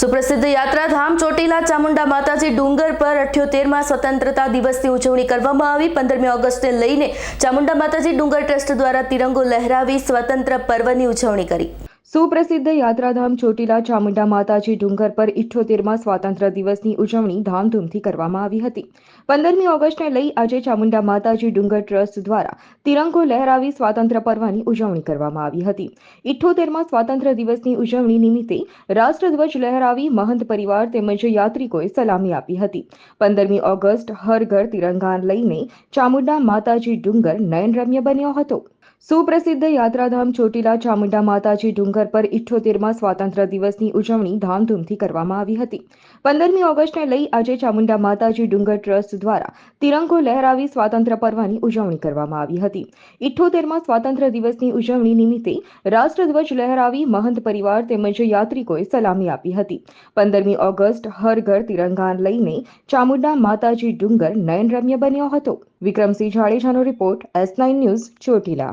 સુપ્રસિદ્ધ યાત્રાધામ ચોટીલા ચામુંડા માતાજી ડુંગર પર અઠ્યોતેરમાં સ્વતંત્રતા દિવસની ઉજવણી કરવામાં આવી. પંદરમી ઓગસ્ટને લઈને ચામુંડા માતાજી ડુંગર ટ્રસ્ટ દ્વારા તિરંગો લહેરાવી સ્વતંત્ર પર્વની ઉજવણી કરી. સુપ્રસિદ્ધ યાત્રાધામ ચોટીલા ચામુંડા માતાજી ડુંગર પર ઇઠ્ઠોતેરમાં સ્વાતંત્ર્ય દિવસની ઉજવણી ધામધૂમથી કરવામાં આવી હતી. પંદરમી ઓગસ્ટને લઈ આજે ચામુંડા માતાજી ડુંગર ટ્રસ્ટ દ્વારા તિરંગો લહેરાવી સ્વાતંત્ર્ય પર્વની ઉજવણી કરવામાં આવી હતી. ઇઠ્ઠોતેરમાં સ્વાતંત્ર્ય દિવસની ઉજવણી નિમિત્તે રાષ્ટ્રધ્વજ લહેરાવી મહંત પરિવાર તેમજ યાત્રિકોએ સલામી આપી હતી. પંદરમી ઓગસ્ટ હર ઘર તિરંગા લઈને ચામુંડા માતાજી ડુંગર નયનરમ્ય બન્યો હતો. સુપ્રસિદ્ધ યાત્રાધામ ચોટીલા ચામુંડા માતાજી ડુંગર પર ઇઠ્ઠોતેરમાં સ્વાતંત્ર્ય દિવસની ઉજવણી ધામધૂમથી કરવામાં આવી હતી. પંદરમી ઓગસ્ટને લઈ આજે ચામુંડા માતાજી ડુંગર ટ્રસ્ટ દ્વારા તિરંગો લહેરાવી સ્વાતંત્ર્ય પર્વની ઉજવણી કરવામાં આવી હતી. ઇઠ્ઠોતેરમાં સ્વાતંત્ર્ય દિવસની ઉજવણી નિમિત્તે રાષ્ટ્રધ્વજ લહેરાવી મહંત પરિવાર તેમજ યાત્રિકોએ સલામી આપી હતી. પંદરમી ઓગસ્ટ હર ઘર તિરંગા લઈને ચામુંડા માતાજી ડુંગર નયનરમ્ય બન્યો હતો. Vikramsinh જાડેજાનો report S nine news Chotila.